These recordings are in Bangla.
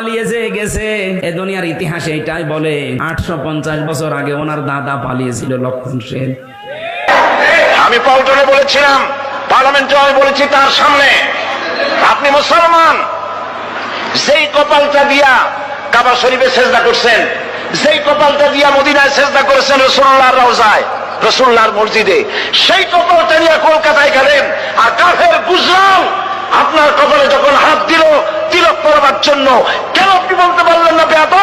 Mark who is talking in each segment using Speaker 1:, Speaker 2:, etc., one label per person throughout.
Speaker 1: পালিয়েছে গেছে। এ দুনিয়ার ইতিহাসে এটাই বলে, আটশো পঞ্চাশ বছর আগে ওনার দাদা পালিয়েছিল লক্ষণ সেন।
Speaker 2: আমি পল্টনে বলেছিলাম, পার্লামেন্টে আমি বলেছি তার সামনে, আপনি মুসলমান, যেই কপালটা দিয়া কাবা শরীফে সেজদা করছেন, যেই কপালটা দিয়া মদিনায় সেজদা করেছেন রসুল্লাহ রওজায় রসুল্লাহর মসজিদে, সেই কপালটা নিয়ে কলকাতায় গেলেন, আর কাফের গুজরাল আপনার কপালে যখন হাত দিল তিলক পড়বার জন্য কেন আপনি বলতে পারলেন না বেত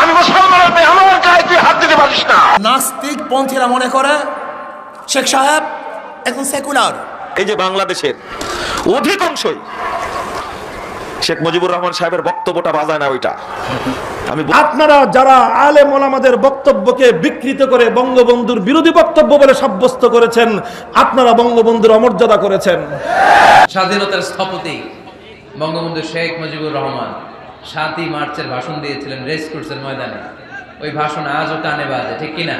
Speaker 2: আমি মুসলমানের মেয়ে, আমার গায়ে তুই হাত দিতে পারিস না।
Speaker 3: নাস্তিক পন্থীরা মনে করে শেখ সাহেব এখন সেকুলার।
Speaker 4: এই যে বাংলাদেশের অধিকাংশই শেখ মুজিবুর রহমান সাহেবের বক্তব্যটা বাজায় না ওইটা। আমি
Speaker 5: আপনারা যারা আলেম ওলামাদের বক্তব্যকে বিকৃত করে বঙ্গবন্ধুর বিরোধী বক্তব্য বলে সাব্যস্ত করেছেন আপনারা বঙ্গবন্ধুর অমর্যাদা করেছেন।
Speaker 6: স্বাধীনতার স্থপতি বঙ্গবন্ধু শেখ মুজিবুর রহমান সাতই মার্চের ভাষণ দিয়েছিলেন রেস কোর্সের ময়দানে। ওই ভাষণ আজও কানে বাজে ঠিক কিনা?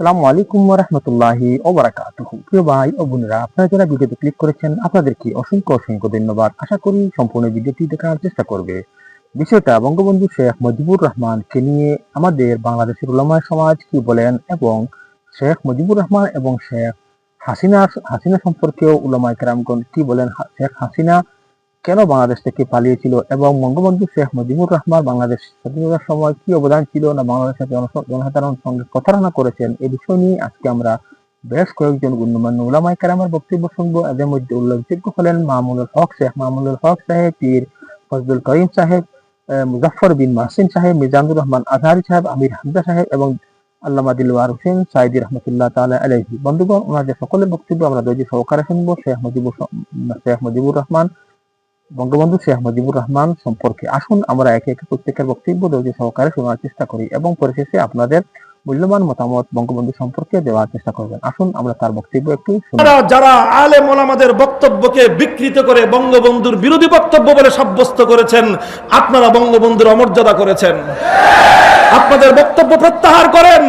Speaker 7: আসসালামু আলাইকুম রহমতুল্লাহি ওবরাকাতুহু। প্রিয় ভাই ও বোনেরা, আপনারা যারা ভিডিওতে ক্লিক করেছেন, আপনাদেরকে অসংখ্য অসংখ্য ধন্যবাদ। আশা করি সম্পূর্ণ ভিডিওটি দেখার চেষ্টা করবে। বিষয়টা বঙ্গবন্ধু শেখ মুজিবুর রহমানকে নিয়ে আমাদের বাংলাদেশের উলামায় সমাজ কি বলেন এবং শেখ মুজিবুর রহমান এবং শেখ হাসিনা হাসিনা সম্পর্কেও উলামায় কেরামগণ কি বলেন? শেখ হাসিনা কেন বাংলাদেশ থেকে পালিয়েছিল এবং বঙ্গবন্ধু শেখ মুজিবুর রহমান বাংলাদেশ স্বাধীনতার সময় কি অবদান ছিল না বাংলাদেশের জনসাধারণ সঙ্গে প্রতারণা করেছেন এই বিষয় নিয়ে আজকে আমরা বেশ কয়েকজন গণ্যমান্য উলামাই কারামের বক্তব্য শুনব। এদের মধ্যে উল্লেখযোগ্য হলেন মামুনুল হক শেখ মামুনুল হক সাহেব পীর ফজলুল করিম সাহেব আহ, মুজাফফর বিন মাহসিন সাহেব মিজানুর রহমান আজহারি সাহেব আমির হামজা সাহেব এবং আল্লামা দিলওয়ার হোসেন সাইদি রহমতুল্লাহ তাআলা আলাইহি। বন্ধুগণ ওনাদের সকলের বক্তব্য আমরা ধৈর্য সহকারে শুনব। শেখ মুজিবুর শেখ মুজিবুর রহমান বঙ্গবন্ধু শেখ মুজিবুর রহমান সম্পর্কে আসুন, আমরা একে একে প্রত্যেকের বক্তব্য ধৈর্য সহকারে শোনার চেষ্টা করি এবং পরিশেষে আপনাদের মূল্যবান মতামত বঙ্গবন্ধু সম্পর্কে দেওয়ার চেষ্টা করবেন। আসুন, আমরা তার বক্তব্য একটু
Speaker 5: যারা আলেম ওলামাদের বক্তব্যকে বিকৃত করে বঙ্গবন্ধুর বিরোধী বক্তব্য বলে সাব্যস্ত করেছেন, আপনারা বঙ্গবন্ধুর অমর্যাদা করেছেন। আপনাদের বক্তব্য প্রত্যাহার করেন।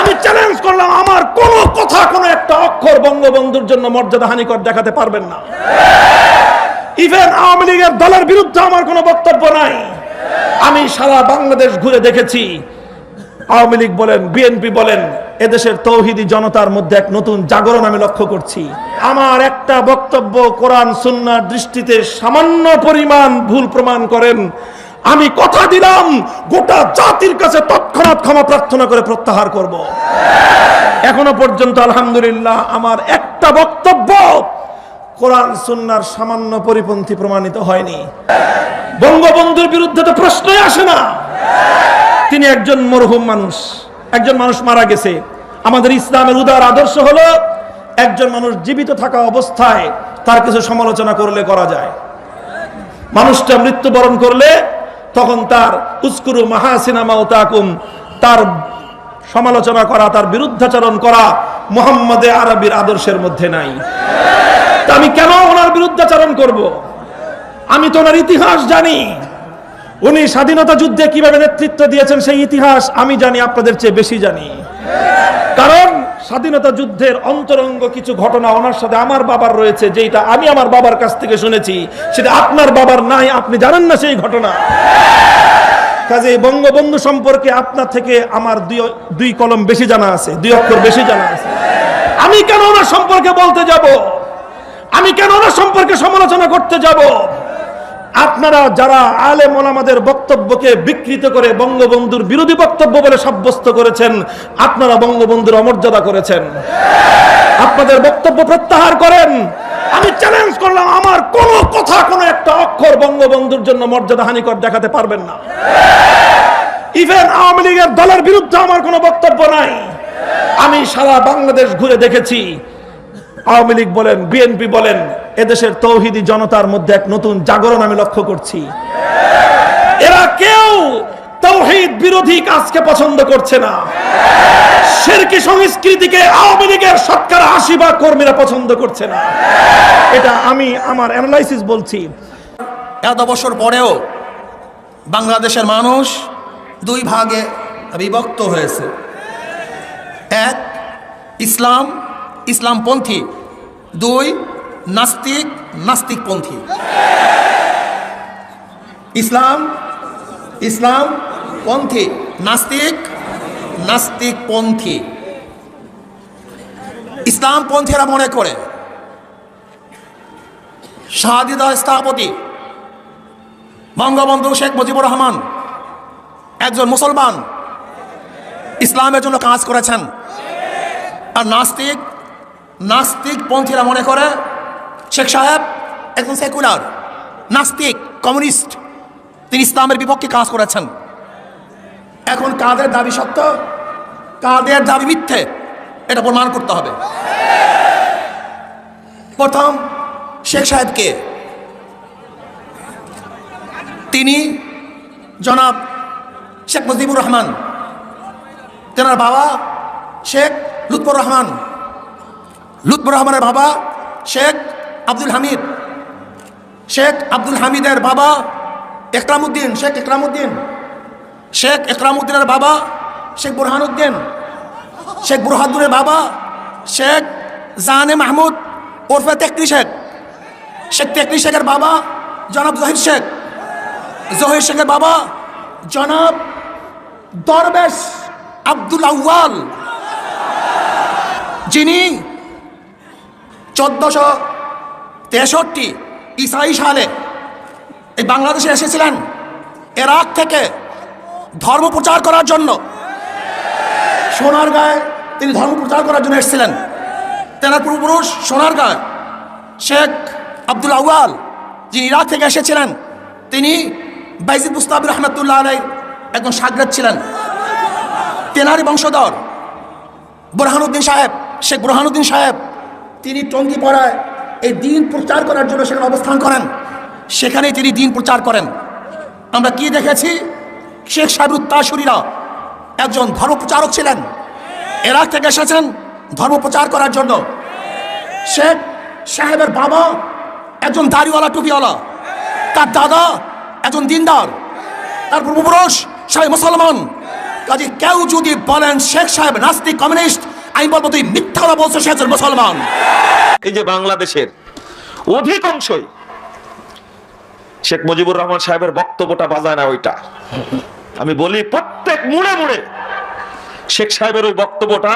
Speaker 5: আমি চ্যালেঞ্জ করলাম, আমার কোন কথা, কোন একটা অক্ষর বঙ্গবন্ধুর জন্য মর্যাদা হানিকর দেখাতে পারবেন না। ইভেন আওয়ামী লীগের দলের বিরুদ্ধে আমার কোনো বক্তব্য নাই। আমি সারা বাংলাদেশ ঘুরে দেখেছি। আওয়ামী লীগ বলেন বিএনপি বলেন, এদেশের তৌহিদি জনতার মধ্যে এক নতুন জাগরণ আমি লক্ষ্য করছি। আমার একটা বক্তব্য কোরআন সুন্নার দৃষ্টিতে সামান্য পরিমাণ ভুল প্রমাণ করেন। আমি কথা দিলাম, গোটা জাতির কাছে তৎক্ষণাৎ ক্ষমা প্রার্থনা করে প্রত্যাহার করব। এখনও পর্যন্ত আলহামদুলিল্লাহ, আমার একটা বক্তব্য কোরআন, সুন্নার সামান্য পরিপন্থী প্রমাণিত হয়নি। বঙ্গবন্ধুর বিরুদ্ধে তো প্রশ্নই আসে না। তিনি একজন মরহুম মানুষ, একজন মানুষ মারা গেছে। আমাদের ইসলামের উদার আদর্শ হলো, একজন মানুষ জীবিত থাকা অবস্থায় তার কিছু সমালোচনা করলে করা যায়। মানুষটা মৃত্যুবরণ করলে তখন তার উস্কুরু মাহাসিনামা তাকুম, তার সমালোচনা করা, তার বিরুদ্ধাচরণ করা মোহাম্মদে আরবির আদর্শের মধ্যে নাই। তা আমি কেন ওনার বিরুদ্ধাচরণ করব? আমি তো ওনার ইতিহাস জানি। উনি স্বাধীনতা যুদ্ধে কীভাবে নেতৃত্ব দিয়েছেন সেই ইতিহাস আমি জানি, আপনাদের চেয়ে বেশি জানি। কারণ স্বাধীনতা যুদ্ধের অন্তরঙ্গ কিছু ঘটনা ওনার সাথে আমার বাবার রয়েছে যেটা আমি আমার বাবার কাছ থেকে শুনেছি। সেটা আপনার বাবার নাই, আপনি জানেন না সেই ঘটনা। কাজে বঙ্গবন্ধু সম্পর্কে আপনার থেকে আমার দুই দুই কলম বেশি জানা আছে, দুই অক্ষর বেশি জানা আছে। আমি কেন ওনার সম্পর্কে বলতে যাব? আমি কেন ওনার সম্পর্কে সমালোচনা করতে যাব? আপনারা যারা আলে ওলামাদের বক্তব্যকে বিকৃত করে বঙ্গবন্ধুর বিরোধী বক্তব্য বলে সাব্যস্ত করেছেন, আপনারা বঙ্গবন্ধুর অমর্যাদা করেছেন। আপনাদের বক্তব্য প্রত্যাহার করেন। আমি চ্যালেঞ্জ করলাম, আমার কোন কথা, কোনো একটা অক্ষর বঙ্গবন্ধুর জন্য মর্যাদা হানিকর দেখাতে পারবেন না। ইভেন আওয়ামী লীগের দলের বিরুদ্ধে আমার কোনো বক্তব্য নাই। আমি সারা বাংলাদেশ ঘুরে দেখেছি আওয়ামী লীগ বলেন, বিএনপি বলেন, এদেশের তৌহিদি জনতার মধ্যে এক নতুন জাগরণ আমি লক্ষ্য করছি। এরা কেউ তৌহিদ বিরোধী কাজকে পছন্দ করছে না। শেরকি সংস্কৃতিকে আওয়ামী লীগের শতকরা আশি ভাগ কর্মীরা পছন্দ করছে না। এটা আমি আমার অ্যানালাইসিস বলছি।
Speaker 3: এত বছর পরেও বাংলাদেশের মানুষ দুই ভাগে বিভক্ত হয়েছে। এক, ইসলাম ইসলামপন্থী। দুই, নাস্তিক, নাস্তিকপন্থী। ইসলাম ইসলাম পন্থী নাস্তিক নাস্তিক পন্থী ইসলাম পন্থীরা মনে করে শাহাদিদা স্থপতি বঙ্গবন্ধু শেখ মুজিবুর রহমান একজন মুসলমান, ইসলামের জন্য কাজ করেছেন। আর নাস্তিক নাস্তিক পন্থীরা মনে করে, শেখ সাহেব একজন সেকুলার, নাস্তিক, কমিউনিস্ট। তিনি ইসলামের বিপক্ষে কাজ করেছেন। এখন কাদের দাবি সত্য? কাদের দাবি মিথ্যে? এটা প্রমাণ করতে হবে। প্রথম, শেখ সাহেবকে। তিনি জনাব শেখ মুজিবুর রহমান, তেনার বাবা শেখ লুৎফর রহমান। লুৎফর রহমানের বাবা শেখ আব্দুল হামিদ। শেখ আব্দুল হামিদের বাবা একরামুদ্দিন, শেখ একরামুদ্দিন। শেখ একরামুদ্দিনের বাবা শেখ বুরহানুদ্দিন। শেখ বুরহানুদ্দিনের বাবা শেখ জাহানে মাহমুদ ওরফে তেকরি শেখ। শেখ তেকরি শেখের বাবা জনাব জহির শেখ। জহির শেখের বাবা জনাব দরবেশ আব্দুল আউয়াল। যিনি চোদ্দশো তেষট্টি ইসাই সালে এই বাংলাদেশে এসেছিলেন। এরাক থেকে ধর্ম প্রচার করার জন্য সোনার গায়ে তিনি ধর্ম প্রচার করার জন্য এসেছিলেন। তেনার পূর্বপুরুষ সোনার গায়ে শেখ আব্দুল আউয়াল যিনি ইরাক থেকে এসেছিলেন, তিনি বাইজিদ মুস্তাবির রহমতুল্লাহ আলাই একজন সাগরেদ ছিলেন। তেনারি বংশধর বুরহানুদ্দিন সাহেব, শেখ বুরহানুদ্দিন সাহেব তিনি টঙ্গি পড়ায় এই দিন প্রচার করার জন্য সেখানে অবস্থান করেন। সেখানেই তিনি দিন প্রচার করেন। আমরা কি দেখেছি? শেখ সাহেব উত্তাসুরীরা একজন ধর্ম প্রচারক ছিলেন এরাক থেকে এসেছেন ধর্ম প্রচার করার জন্য। শেখ সাহেবের বাবা একজন দাড়িওয়ালা, টুপিওয়ালা। তার দাদা একজন দিনদার। তার পূর্বপুরুষ সবাই মুসলমান। কাজে কেউ যদি বলেন শেখ সাহেব নাস্তিক, কমিউনিস্ট আমি বলব তুই মিথ্যা বলছো সে একজন মুসলমান।
Speaker 4: এই যে বাংলাদেশের অধিকাংশই শেখ মুজিবুর রহমান সাহেবের বক্তব্যটা বাজায় না ওইটা। আমি বলি, প্রত্যেক মুড়ে মুড়ে শেখ সাহেবের ওই বক্তব্যটা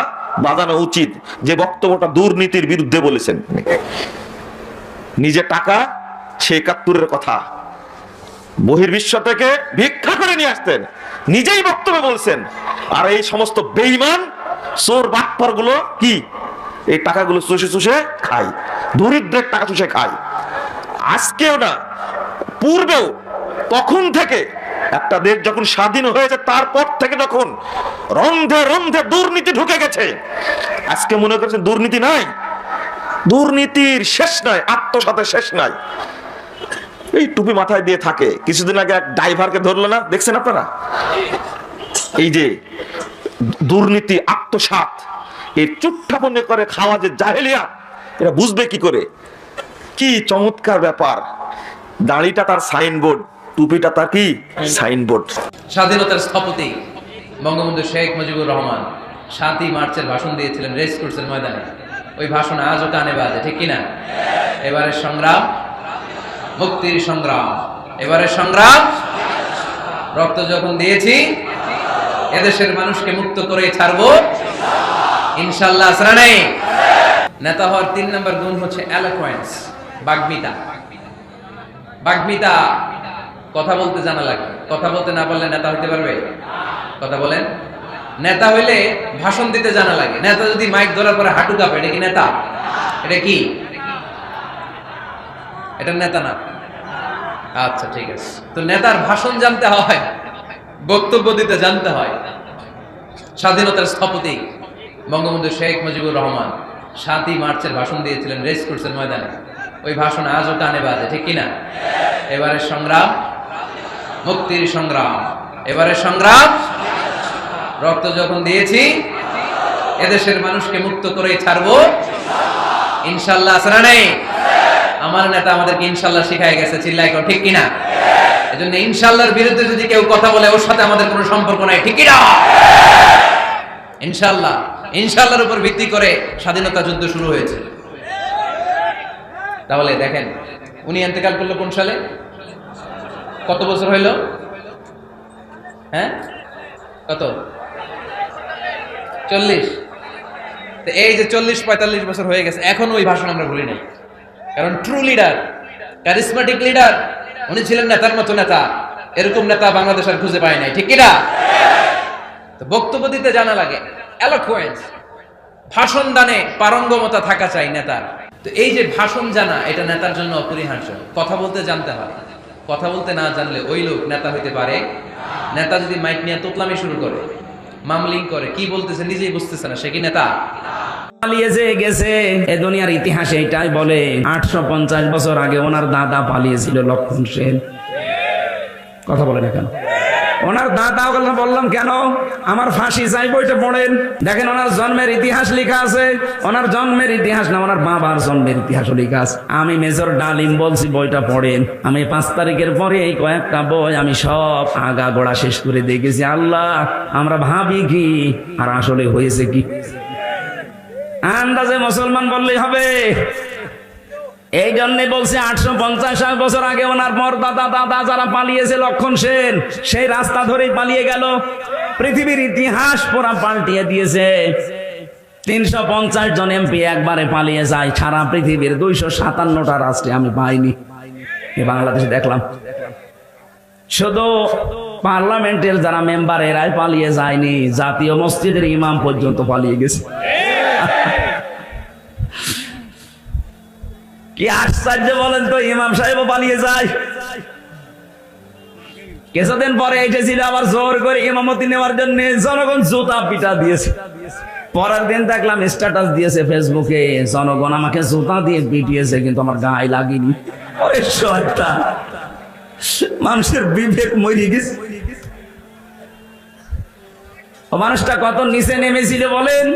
Speaker 4: বাজানো উচিত। যে বক্তব্যটা দুর্নীতির বিরুদ্ধে বলেছেন নিজে টাকা, সে একাত্তরের কথা। বহির্বিশ্ব থেকে ভিক্ষা করে নিয়ে আসতেন। নিজেই বক্তব্য বলছেন, আর এই সমস্ত বেইমান চোর বাটপারগুলো কি? এই টাকাগুলো চুষে চুষে খায়। দরিদ্রের টাকা চুষে খায়। আজকেও না, পূর্বেও তখন থেকে একটা দেশ যখন স্বাধীন হয়েছে, তারপর থেকে যখন রন্ধে রন্ধে দুর্নীতি ঢুকে গেছে, আজকে মনে করছেন দুর্নীতি নাই? দুর্নীতির শেষ নাই, আত্মসাতের শেষ নাই। এই টুপি মাথায় দিয়ে থাকে। কিছুদিন আগে এক ড্রাইভারকে ধরলো না? দেখছেন আপনারা? এই যে দুর্নীতি আত্মসাত এই চুট্টা মনে করে খাওয়া যে জাহেলিয়া এটা বুঝবে কি করে? কি চমৎকার ব্যাপার। দাড়িটা তার সাইনবোর্ড, টুপিটা তার কি? সাইনবোর্ড।
Speaker 6: স্বাধীনতার স্থপতি বঙ্গবন্ধু শেখ মুজিবুর রহমান সাতই মার্চের ভাষণ দিয়েছিলেন রেস কোর্সের ময়দানে। ওই ভাষণ আজও কানে বাজে, ঠিক কিনা? এবারের সংগ্রাম, মুক্তির সংগ্রাম। এবারের সংগ্রাম, রক্ত যখন দিয়েছি এদেশের মানুষকে মুক্ত করে ছাড়বো। ইনশাল্লাহ নেতা হওয়ার তিন নম্বর গুণ হচ্ছে অ্যালোকোয়েন্স বাগ্মিতা। বাগ্মিতা, কথা বলতে জানা লাগে। কথা বলতে না পারলে নেতা হইতে পারবে? কথা বলেন। নেতা হইলে ভাষণ দিতে জানা লাগে। নেতা যদি মাইক ধরার পরে হাঁটু কাঁপে, এটা কি নেতা? এটা কি? এটা নেতা না। আচ্ছা ঠিক আছে। তো নেতার ভাষণ জানতে হয়। বক্তব্য দিতে জানতে হয়। স্বাধীনতার স্থপতি বঙ্গবন্ধু শেখ মুজিবুর রহমান সাতই মার্চের ভাষণ দিয়েছিলেন রেস করছেন ময়দানে। ওই ভাষণ আজও কানে বাজে, ঠিক কিনা? এবারের সংগ্রাম, মুক্তির সংগ্রাম। এবারের সংগ্রাম, রক্ত যখন দিয়েছি, এদেশের মানুষকে মুক্ত করে ছাড়বো। ইনশাল্লাহ আসরা নেই? আমার নেতা আমাদেরকে ইনশাল্লাহ শিখাই গেছে চিল্লাই ঠিক কিনা? এজন্য ইনশাল্লাহর বিরুদ্ধে যদি কেউ কথা বলে, ওর সাথে আমাদের কোনো সম্পর্ক নাই ঠিক কিনা ইনশাল্লাহ ইনশাল্লাহর উপর ভিত্তি করে স্বাধীনতা যুদ্ধ শুরু হয়েছে। তাহলে দেখেন, উনি এতেকাল করল কোন সালে? কত বছর হইল? হ্যাঁ? কত? চল্লিশ। তো এই যে চল্লিশ, পঁয়তাল্লিশ বছর হয়ে গেছে, এখনও ওই ভাষণ আমরা ভুলি নাই। কারণ ট্রু লিডার ক্যারিসমেটিক লিডার উনি ছিলেন নেতার মতো নেতা। এরকম নেতা বাংলাদেশ আর খুঁজে পায় নাই। ঠিক কিনা? বক্তব্য দিতে জানা লাগে ভাষণ দানে পারঙ্গমতা থাকা চাই নেতার। তো এই যে ভাষণ জানা, এটা নেতার জন্য অপরিহার্য। কথা বলতে জানতে হয়। কথা বলতে না জানলে ওই লোক নেতা হইতে পারে? নেতা যদি মাইক নিয়ে তোতলামি শুরু করে, মামলিং করে, কি বলতেছে নিজেই বুঝতেছে না, সে কি নেতা?
Speaker 1: পালিয়ে যে গেছে। এ দুনিয়ার ইতিহাসে এটাই বলে, আটশো পঞ্চাশ বছর আগে ওনার দাদা পালিয়েছিল লক্ষণ সেন। কথা বলে না কেন? ওনার দাদা বললাম, কেন? আমার ফাঁসি চাই বইটা পড়েন। দেখেন, ওনার জন্মের ইতিহাস লেখা আছে। ওনার জন্মের ইতিহাস না, ওনার বাবার জন্মের ইতিহাস লেখা আছে। আমি মেজর ডালিম বলছি, বইটা পড়েন। আমি পাঁচ তারিখের পরে এই কয়েকটা বই আমি সব আগা গোড়া শেষ করে দেখেছি। আল্লাহ, আমরা ভাবি কি, আর আসলে হয়েছে কি? আন্দাজে মুসলমান বললেই হবে। এই জন্যে বলছে আটশো পঞ্চাশ বছর আগে ওনার পর দাদা দাদা যারা পালিয়েছে লক্ষণ সেন, সেই রাস্তা ধরেই পালিয়ে গেল। পৃথিবীর ইতিহাস পুরা পাল্টিয়ে দিয়েছে। তিনশো পঞ্চাশ জন এমপি একবারে পালিয়ে যায়, সারা পৃথিবীর দুইশো সাতান্নটা রাষ্ট্রে আমি পাইনি। বাংলাদেশে দেখলাম। শুধু পার্লামেন্টের যারা মেম্বার এরাই পালিয়ে যায়নি, জাতীয় মসজিদের ইমাম পর্যন্ত পালিয়ে গেছে। কি আশ্চর্য বলেন তো, ইমাম সাহেবও পালিয়ে যায়। কিছুদিন পরে এসেছিল আবার জোর করে ইমামতি নেওয়ার জন্য জনগণ জুতা পিটা দিয়েছে। পরের দিন দেখলাম স্ট্যাটাস দিয়েছে ফেসবুকে জনগণ আমাকে জুতা দিয়ে পিটিয়েছে, কিন্তু আমার গায়ে লাগেনি। মানুষের বিবেক মরে গেছে। মানুষটা কত নিচে নেমেছিল বলেন?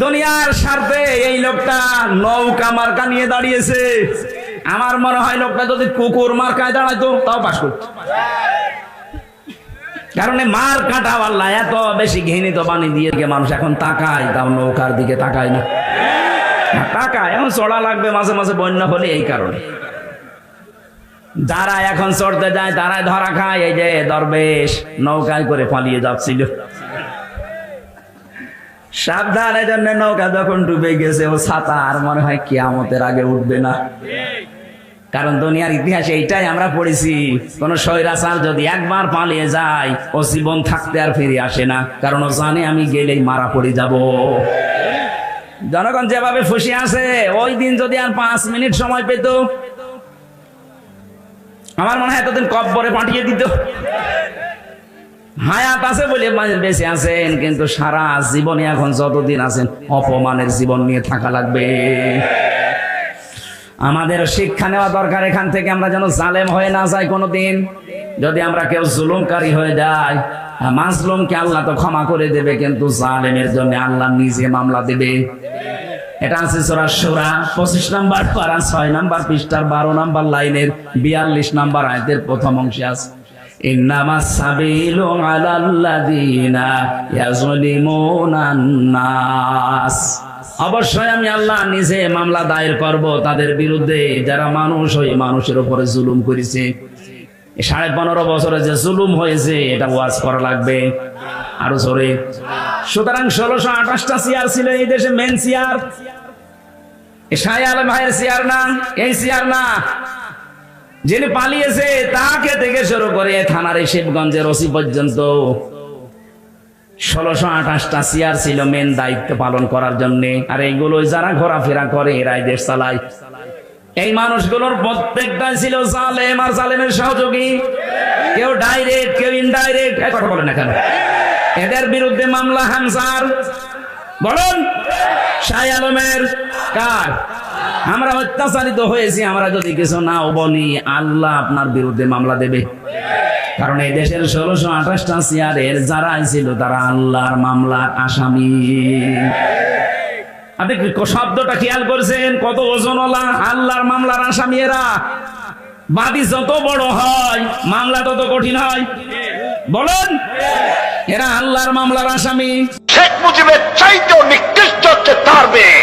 Speaker 1: দুনিয়ার স্বার্থে এই লোকটা নৌকা মার্কা নিয়ে দাঁড়িয়েছে। আমার মনে হয় লোকটা যদি কুকুর মার্কায় দাঁড়াইতো তাও পাশ করত। কারণ মার কাটা পাল্লা এত বেশি ঘৃণিত বানি দিয়ে মানুষ এখন তাকায় তাও নৌকার দিকে তাকায় না। না, তাকায় এখন চড়া লাগবে মাঝে মাঝে বন্যা হলে এই কারণে। যারা এখন চড়তে যায় তারাই ধরা খায় এই যে দরবেশ নৌকায় করে পালিয়ে যাচ্ছিল। সাবধান জন্য নৌকা যখন ডুবে গেছে, ও ছাতা আর মনে হয় কিয়ামতের আগে উঠবে না। কারণ দুনিয়ার ইতিহাসে এইটাই আমরা পড়েছি, কোন স্বৈরাচার যদি একবার পালিয়ে যায়, ও জীবন থাকতে আর ফিরে আসে না। কারণ ও জানে আমি গেলেই মারা পড়ে যাব। জনগণ যেভাবে ফুসে আছে, ওই দিন যদি আর পাঁচ মিনিট সময় পেত, আমার মনে হয় এতদিন কব্বরে পাঠিয়ে দিত। হায়াত আছে বলে বেঁচে আছেন, কিন্তু সারা জীবনে এখন যতদিন আছেন, অপমানের জীবন নিয়ে থাকা লাগবে। আমাদের শিক্ষা নেওয়া দরকার, এখান থেকে আমরা যেন জালেম হয়ে না যাই কোনোদিন। যদি আমরা কেউ জুলুমকারী হয়ে যাই মাজলুমকে আল্লাহ তো ক্ষমা করে দেবে, কিন্তু জালেমের জন্য আল্লাহ নিজে মামলা দেবে। এটা আছে সোরা সোরা পঁচিশ নাম্বার পারা, ছয় নাম্বার পৃষ্ঠার বারো নাম্বার লাইনের বিয়াল্লিশ নাম্বার আয়তের প্রথম অংশে আছে। অবশ্যই আমি আল্লাহ নিজে মামলা দায়ের করব তাদের বিরুদ্ধে। যারা মানুষ হয়ে মানুষের উপরে জুলুম করেছে। সাড়ে পনেরো বছরে যে জুলুম হয়েছে, এটা ওয়াজ করা লাগবে। আরও জোরে। সুতরাং ষোলোশো আঠাশটা চেয়ার ছিল এই দেশে মেন চেয়ার শাহ আলম ভাইয়ের চেয়ার না? এই চেয়ার না? যিনি পালিয়েছে, তাকে থেকে শুরু করে থানার শিবগঞ্জের ওসি পর্যন্ত। ষোলোশো আঠাশটা চেয়ার ছিল মেন দায়িত্ব পালন করার জন্য। আর এইগুলো যারা ঘোরাফেরা করে, এরাই দেশ চালায়। এই মানুষগুলোর প্রত্যেকটাই ছিল জালেম আর জালেমের সহযোগী। কেউ ডাইরেক্ট কেউ ইনডাইরেক্ট কথা বলে না কেন? এদের বিরুদ্ধে মামলা হামসার বলুন, শাহ আলমের কার? আমরা অত্যাচারিত হয়েছি, আমরা যদি কিছু নাও বলি, আল্লাহ আপনার বিরুদ্ধে মামলা দেবে। কারণ এই দেশের ষোলোশো আঠাশটা চেয়ারের যারা ছিল, তারা আল্লাহর মামলার আসামি। আপনি শব্দটা খেয়াল করছেন? কত ওজনওয়ালা? আল্লাহর মামলার আসামি এরা। বাদী যত বড় হয়, মামলা তত কঠিন হয়। বলেন, এরা আল্লাহর মামলার আসামি।
Speaker 2: শেখ মুজিবের চাইতেও নিকৃষ্ট হচ্ছে তার মেয়ে।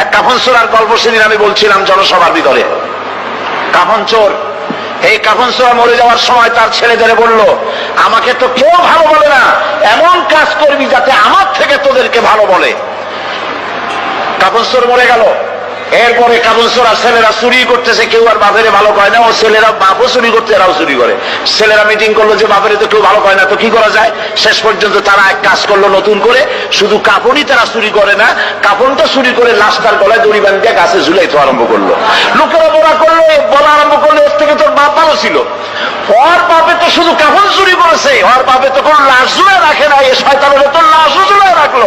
Speaker 2: এক কাফন চোরার গল্প সেদিন আমি বলছিলাম জনসভার ভিতরে। কাফন চোর, এই কাফন চোরা মরে যাওয়ার সময় তার ছেলেদের বলল, আমাকে তো কেউ ভালো বলে না, এমন কাজ করবি যাতে আমার থেকে তোদেরকে ভালো বলে। কাফন চোর মরে গেল। এরপরে কাবুলসরা ছেলেরা চুরি করতেছে, কেউ আর বাপেরে ভালো কয় না, ও ছেলেরা বাপও চুরি করতে, এরাও চুরি করে। ছেলেরা মিটিং করল যে বাপেরে তো কেউ ভালো কয় না, তো কি করা যায়? শেষ পর্যন্ত তারা এক কাজ করল নতুন করে, শুধু কাপড়ই তারা চুরি করে না কাপড়টা চুরি করে লাশটার গলায় দড়ি বান্ধিয়ে গাছে ঝুলাইতে আরম্ভ করল। লোকেরা বলা করল, বলা আরম্ভ করল, এর থেকে তোর বাপ ভালো ছিল। ওর বাপে তো শুধু কাপড় চুরি করেছে, ওর বাপে তো কোনো লাশ ঝুলে রাখে না এই শয়তানের তো লাশও ঝুলে রাখল।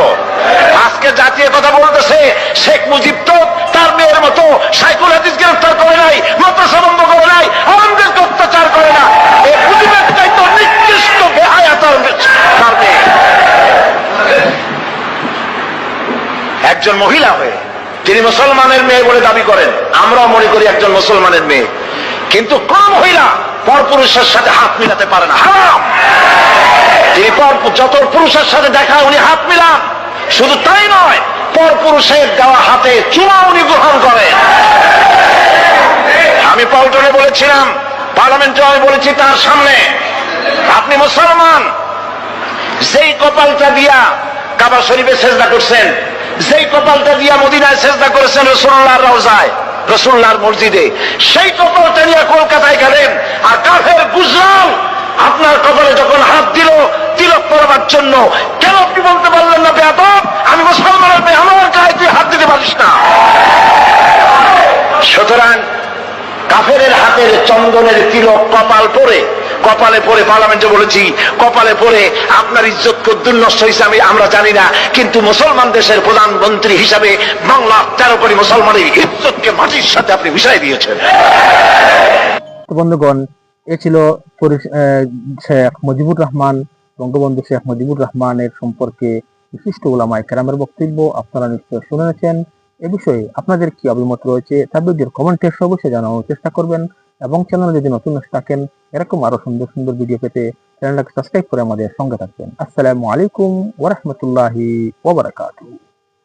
Speaker 2: আজকে জাতীয় কথা বলতেছে, শেখ মুজিব তো তার মেয়ের মতো সাইকুল হাদিস গ্রেফতার করে নাই, মাদ্রাসা বন্ধ করে নাই আনন্দকে অত্যাচার করে না। এই একজন মহিলা হয়ে তিনি মুসলমানের মেয়ে বলে দাবি করেন, আমরাও মনে করি একজন মুসলমানের মেয়ে। কিন্তু কোন মহিলা পর পুরুষের সাথে হাত মিলাতে পারে না। হারাম! তিনি পর যত পুরুষের সাথে দেখা উনি হাত মিলান। শুধু তাই নয় পর পুরুষের দেওয়া হাতে চুমা উনি গ্রহণ করেন আমি পল্টনে বলেছিলাম, পার্লামেন্টে আমি বলেছি তার সামনে, আপনি মুসলমান, যেই কপালটা দিয়া কাবা শরীফে সেজদা করছেন, যেই কপালটা দিয়া মদিনায় সেজদা করেছেন রসুল্লাহ রওজায়, রসুল্লাহর মসজিদে, সেই কপালটা নিয়ে কলকাতায় গেলেন, আর কাফের গুজরাল আপনার কপালে যখন হাত দিল, তিলক করবার জন্য, কেন আপনি বলতে পারলেন না বেয়াদ আমি মুসলমানের মেয়ে আমার গায়ে তুই হাত দিতে পারিস না। সুতরাং কাফেরের হাতের চন্দনের তিলক কপাল পরে, কপালে পরে পার্লামেন্টে বলেছি, কপালে পরে আপনার ইজ্জত কদ্দুর নষ্ট হয়েছে আমি আমরা জানি না, কিন্তু মুসলমান দেশের প্রধানমন্ত্রী হিসাবে বাংলা তেরো কোটি মুসলমানের ইজ্জতকে মাটির সাথে আপনি মিশাই দিয়েছেন।
Speaker 7: বন্ধুগণ এ ছিল শেখ মুজিবুর রহমান, বঙ্গবন্ধু শেখ মুজিবুর রহমানের সম্পর্কে বিশিষ্ট ওলামায় কেরামের বক্তব্য আপনারা নিশ্চয় শুনেছেন এ বিষয়ে আপনাদের কি অভিমত রয়েছে তা ভিডিওর কমেন্টে অবশ্যই জানানোর চেষ্টা করবেন এবং চ্যানেলে যদি নতুন থাকেন, এরকম আরও সুন্দর সুন্দর ভিডিও পেতে চ্যানেলটাকে সাবস্ক্রাইব করে আমাদের সঙ্গে থাকবেন। আসসালামু আলাইকুম ওরহমতুল্লাহি ওবরাকাতুহু